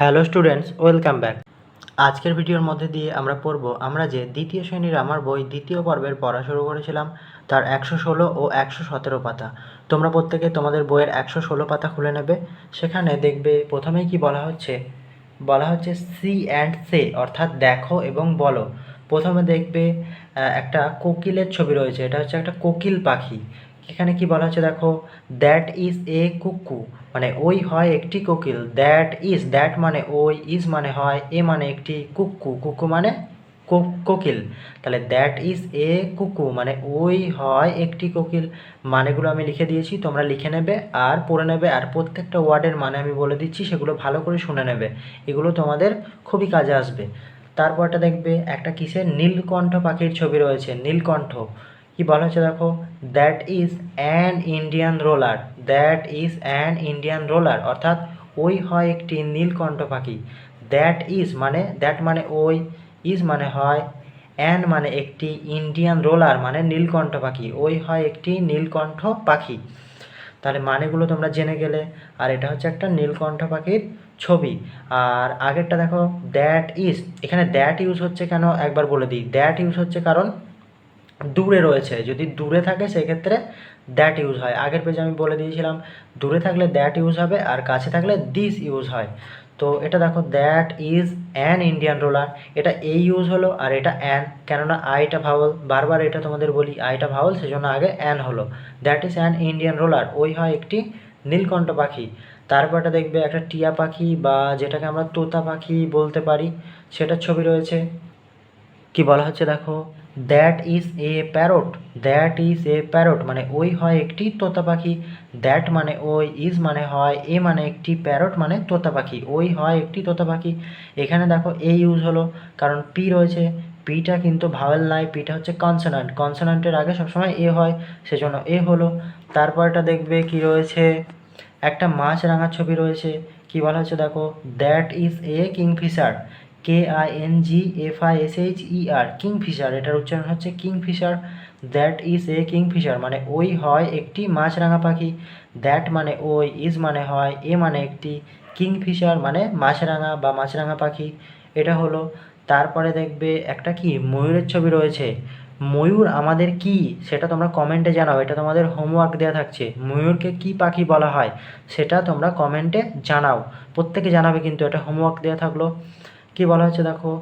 Hello students, welcome back. আজকের ভিডিওর মধ্যে দিয়ে আমরা পড়ব, আমরা যে দ্বিতীয় শ্রেণির আমার বই দ্বিতীয় পর্বের পড়া শুরু করেছিলাম, তার একশো ষোলো ও একশো সতেরো পাতা। তোমরা প্রত্যেকে তোমাদের বইয়ের একশো ষোলো পাতা খুলে নেবে, সেখানে দেখবে প্রথমেই কি বলা হচ্ছে? বলা হচ্ছে সি অ্যান্ড সে, অর্থাৎ দেখো এবং বলো। প্রথমে দেখবে একটা কোকিলের ছবি রয়েছে, এটা হচ্ছে একটা কোকিল পাখি। এখানে কি বলা হচ্ছে দেখো দ্যাট ইজ এ কুকু মানে ওই হয় একটি কোকিল। দ্যাট ইজ দ্যাট মানে ওই ইজ মানে হয়, এ মানে একটি কুকু। কুকু মানে কোকিল। তাহলে দ্যাট ইজ এ কুকু মানে ওই হয় একটি কোকিল। মানেগুলো আমি লিখে দিয়েছি, তোমরা লিখে নেবে আর পড়ে নেবে, আর প্রত্যেকটা ওয়ার্ডের মানে আমি বলে দিচ্ছি, সেগুলো ভালো করে শুনে নেবে। এগুলো তোমাদের খুবই কাজে আসবে। তারপরটা দেখবে, একটা কিসের? নীলকণ্ঠ পাখির ছবি রয়েছে, নীলকণ্ঠ। কি বলা হচ্ছে দেখো? That is an Indian roller that is an Indian roller অর্থাৎ ওই হয় একটি নীলকণ্ঠ পাখি। দ্যাট ইজ মানে দ্যাট মানে ওই ইজ মানে হয় অ্যান মানে একটি ইন্ডিয়ান রোলার মানে নীলকণ্ঠ পাখি। ওই হয় একটি নীলকণ্ঠ পাখি। তাহলে মানেগুলো তোমরা জেনে গেলে। আর এটা হচ্ছে একটা নীলকণ্ঠ পাখির ছবি। আর আগেরটা দেখো দ্যাট ইজ এখানে দ্যাট ইউজ হচ্ছে কেন? একবার বলে দিই। দ্যাট ইউজ হচ্ছে কারণ দূরে রয়েছে। যদি দূরে থাকে, সেক্ষেত্রে দ্যাট ইউজ হয়। আগের পেজে আমি বলে দিয়েছিলাম, দূরে থাকলে দ্যাট ইউজ হবে আর কাছে থাকলে দিস ইউজ হয়। তো এটা দেখো that is an Indian roller এটা এই ইউজ হলো আর এটা অ্যান কেননা আইটা ভাওল বারবার এটা তোমাদের বলি আইটা ভাওয়াল সেজন্য আগে অ্যান হলো। That is an Indian roller ওই হয় একটি নীলকণ্ঠ পাখি। তারপরটা দেখবে একটা টিয়া পাখি বা যেটাকে আমরা তোতা পাখি বলতে পারি। সেটার ছবি রয়েছে। কি বলা হচ্ছে দেখো? That is a parrot that is a parrot মানে ওই হয় একটি তোতা পাখি দ্যাট মানে ওই ইজ মানে হয়, এ মানে একটি প্যারট মানে তোতা পাখি ওই হয় একটি তোতা পাখি এখানে দেখো এ ইউজ হলো, কারণ পি রয়েছে। পিটা কিন্তু ভাওয়েল নাই, পিটা হচ্ছে কনসোনান্ট কনসোনান্টের আগে সবসময় এ হয়, সেজন্য এ হলো। তারপরটা দেখবে কি রয়েছে? একটা মাছ রাঙার ছবি রয়েছে। কি বলা হচ্ছে দেখো? That is a kingfisher K I N G F I S H E R kingfisher এটার উচ্চারণ হচ্ছে kingfisher that is a kingfisher মানে ওই হয় একটি মাছরাঙা পাখি দ্যাট মানে ওই ইজ মানে হয়, এ মানে একটি কিংফিশার মানে মাছরাঙা বা মাছরাঙা পাখি, এটা হলো। তারপরে দেখবে একটা কি, ময়ূরের ছবি রয়েছে। ময়ূর আমাদের কি, সেটা তোমরা কমেন্টে জানাও, এটা তোমাদের হোমওয়ার্ক দেওয়া থাকছে। ময়ূরকে কি পাখি বলা হয়, সেটা তোমরা কমেন্টে জানাও। প্রত্যেকে জানাবে কিন্তু, এটা হোমওয়ার্ক দেওয়া থাকল। কি বলা হচ্ছে দেখো?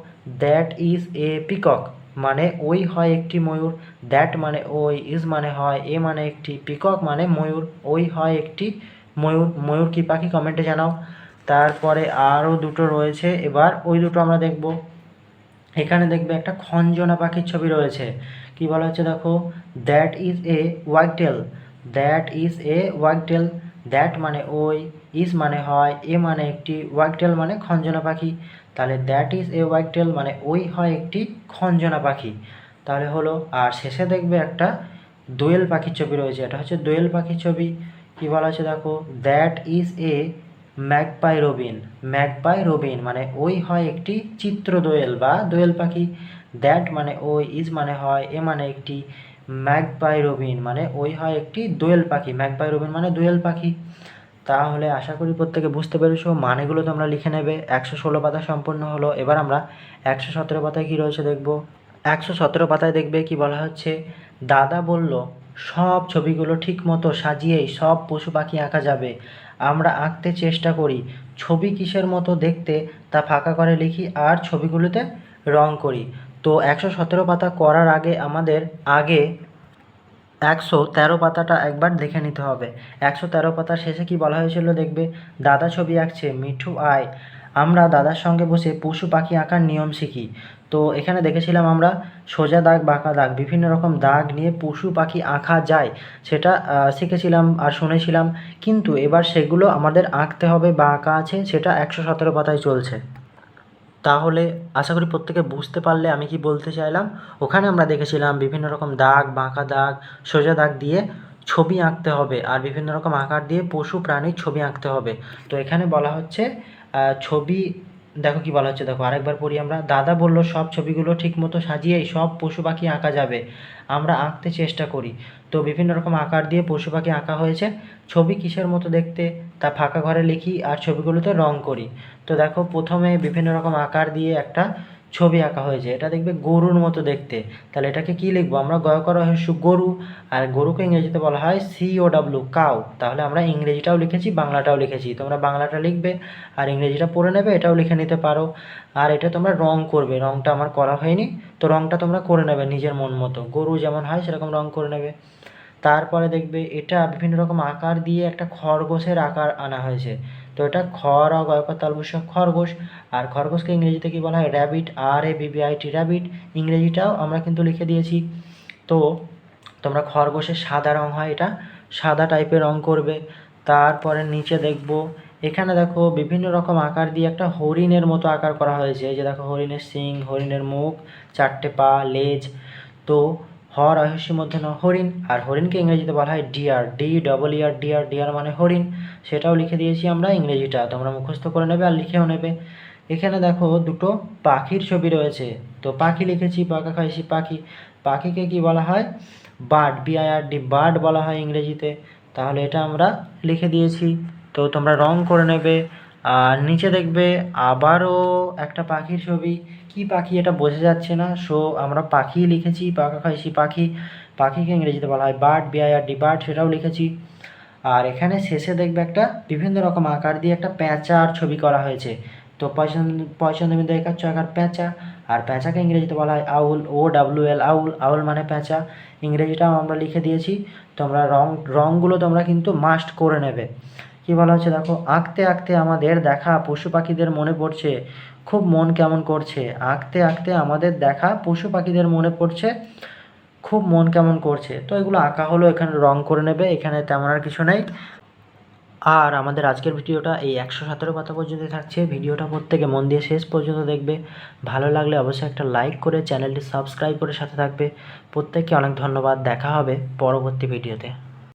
দ্যাট ইজ এ পিকক মানে ওই হয় একটি ময়ূর। দ্যাট মানে ওই ইজ মানে হয় এ মানে একটি পিকক মানে ময়ূর। ওই হয় একটি ময়ূর। ময়ূর কি পাখি? কমেন্টে জানাও। তারপরে আরও দুটো রয়েছে। এবার ওই দুটো আমরা দেখব। এখানে দেখবে একটা খঞ্জনা পাখির ছবি রয়েছে। কি বলা হচ্ছে দেখো? That is a whitetail that is a whitetail that মানে ওই ইজ মানে হয় এ মানে একটি ওয়াইটেল মানে খঞ্জনা পাখি। তাহলে দ্যাট ইজ এ ওয়াইটেল মানে ওই হয় একটি খঞ্জনা পাখি। তাহলে হলো, আর শেষে দেখবে একটা দোয়েল পাখির ছবি রয়েছে, এটা হচ্ছে দোয়েল পাখির ছবি। কী বলা আছে দেখো? That is a magpie robin magpie robin মানে ওই হয় একটি চিত্র দোয়েল বা দোয়েল পাখি। দ্যাট মানে ওই ইজ মানে হয়, এ মানে একটি ম্যাকপাই রবিন মানে ওই হয় একটি দোয়েল পাখি। ম্যাকপাই রবিন মানে দোয়েল পাখি। তাহলে আশা করি প্রত্যেকে বুঝতে পেরেছ, মানেগুলো তোমরা লিখে নেবে। একশো ষোলো পাতা সম্পূর্ণ হলো। এবার আমরা একশো সতেরো পাতায় কী রয়েছে দেখব। একশো সতেরো পাতায় দেখবে কি বলা হচ্ছে, দাদা বলল, সব ছবিগুলো ঠিক মতো সাজিয়েই সব পশু পাখি আঁকা যাবে। আমরা আঁকতে চেষ্টা করি। ছবি কিসের মতো দেখতে তা ফাঁকা করে লিখি আর ছবিগুলোতে রং করি। তো একশো সতেরো পাতা করার আগে আমাদের আগে একশো তেরো পাতাটা একবার দেখে নিতে হবে। একশো তেরো পাতার শেষে কি বলা হয়েছিল দেখবে? দাদা ছবি আঁকছে, মিঠু আয়। আমরা দাদার সঙ্গে বসে পশু পাখি আঁকার নিয়ম শিখি। তো এখানে দেখেছিলাম আমরা সোজা দাগ, বাঁকা দাগ, বিভিন্ন রকম দাগ নিয়ে পশু পাখি আঁকা যায়। সেটা শিখেছিলাম আর শুনেছিলাম। কিন্তু এবার সেগুলো আমাদের আঁকতে হবে বা আঁকা আছে, সেটা একশো সতেরো পাতায় চলছে। তাহলে আশা করি প্রত্যেকে বুঝতে পারলে আমি কি বলতে চাইলাম। ওখানে আমরা দেখেছিলাম বিভিন্ন রকম দাগ, বাঁকা দাগ, সোজা দাগ দিয়ে ছবি আঁকতে হবে আর বিভিন্ন রকম আকার দিয়ে পশু প্রাণীর ছবি আঁকতে হবে। তো এখানে বলা হচ্ছে ছবি দেখো কি বলা হচ্ছে, দেখো আরেকবার পড়ি আমরা। দাদা বলল, সব ছবিগুলো ঠিকমতো সাজিয়েই সব পশু পাখি আঁকা যাবে। আমরা আঁকতে চেষ্টা করি। তো বিভিন্ন রকম আকার দিয়ে পশু পাখি আঁকা হয়েছে। ছবি কিসের মতো দেখতে? তা ফাঁকা ঘরে লিখি আর ছবিগুলোতে রং করি। তো দেখো, প্রথমে বিভিন্ন রকম আকার দিয়ে একটা ছবি আঁকা হয়েছে, এটা দেখবে গরুর মতো দেখতে। তাহলে এটাকে কি লিখব? আমরা গয় করা হয়েছে গরু, আর গরুকে ইংরেজিতে বলা হয় সি ও ডাব্লু কাউ তাহলে আমরা ইংরেজিটাও লিখেছি, বাংলাটাও লিখেছি। তোমরা বাংলাটা লিখবে, আর ইংরেজিটা পড়ে নেবে, এটাও লিখে নিতে পারো। আর এটা তোমরা রং করবে, রংটা আমার করা হয়নি। তো রংটা তোমরা করে নেবে নিজের মন মতো। গরু যেমন হয়, সেরকম রং করে নেবে। তারপরে দেখবে এটা বিভিন্ন রকম আকার দিয়ে একটা খরগোশের আকার আনা হয়েছে। তো এটা খর গয়কর তালবস্য খরগোশ। আর খরগোশকে ইংরেজিতে কি বলা হয়? Rabbit R A B B I T rabbit ইংরেজিটাও আমরা কিন্তু লিখে দিয়েছি। তো তোমরা খরগোশের সাদা রং হয় এটা, সাদা টাইপের রং করবে। তারপরে নিচে দেখব, এখানে দেখো বিভিন্ন রকম আকার দিয়ে একটা হরিণের মতো আকার করা হয়েছে। এই যে দেখো হরিণের শিং, হরিণের মুখ, চারটে পা, লেজ। তো হ রহস্যের মধ্যে ন হরিণ, আর হরিণকে ইংরেজিতে বলা হয় deer D double E R deer মানে হরিণ। সেটাও লিখে দিয়েছি আমরা ইংরেজিটা, তোমরা মুখস্থ করে নেবে আর লিখেও নেবে। এখানে দেখো দুটো পাখির ছবি রয়েছে। তো পাখি লিখেছি, পাখা খাইছি, পাখি। পাখিকে কি বলা হয়? বার্ড বিআইআর ডি বার্ড বলা হয় ইংরেজিতে। তাহলে এটা আমরা লিখে দিয়েছি। তো তোমরা রং করে নেবে। আর নিচে দেখবে আবারও একটা পাখির ছবি। কি পাখি এটা বোঝা যাচ্ছে না। সো আমরা পাখি লিখেছি পাকা খাইছি পাখি। পাখিকে ইংরেজিতে বলা হয় বার্ড বিআইআরডি বার্ড সেটাও লিখেছি। আর এখানে শেষে দেখবে একটা বিভিন্ন রকম আকার দিয়ে একটা প্যাঁচার ছবি করা হয়েছে। তো পয়সন্দ একাচ্ছ আকার প্যাঁচা। আর প্যাঁচাকে ইংরেজিতে বলা হয় আউল ও ডাব্লিউ এল আউল। আউল মানে প্যাঁচা। ইংরেজিটাও আমরা লিখে দিয়েছি। তোমরা রং রংগুলো তোমরা কিন্তু মাস্ট করে নেবে। কি বলা হচ্ছে দেখো, আঁকতে আঁকতে আমাদের দেখা পশু পাখিদের মনে পড়ছে, খুব মন কেমন করছে। আঁকতে আঁকতে আমাদের দেখা পশু পাখিদের মনে পড়ছে, খুব মন কেমন করছে। তো এগুলো আঁকা হলো, এখানে রং করে নেবে, এখানে তেমন আর কিছু নেই। আর আমাদের আজকের ভিডিওটা এই একশো সতেরো পাতা পর্যন্ত থাকছে। ভিডিওটা প্রত্যেকে মন দিয়ে শেষ পর্যন্ত দেখবে। ভালো লাগলে অবশ্যই একটা লাইক করে চ্যানেলটি সাবস্ক্রাইব করে সাথে থাকবে। প্রত্যেককে অনেক ধন্যবাদ। দেখা হবে পরবর্তী ভিডিওতে।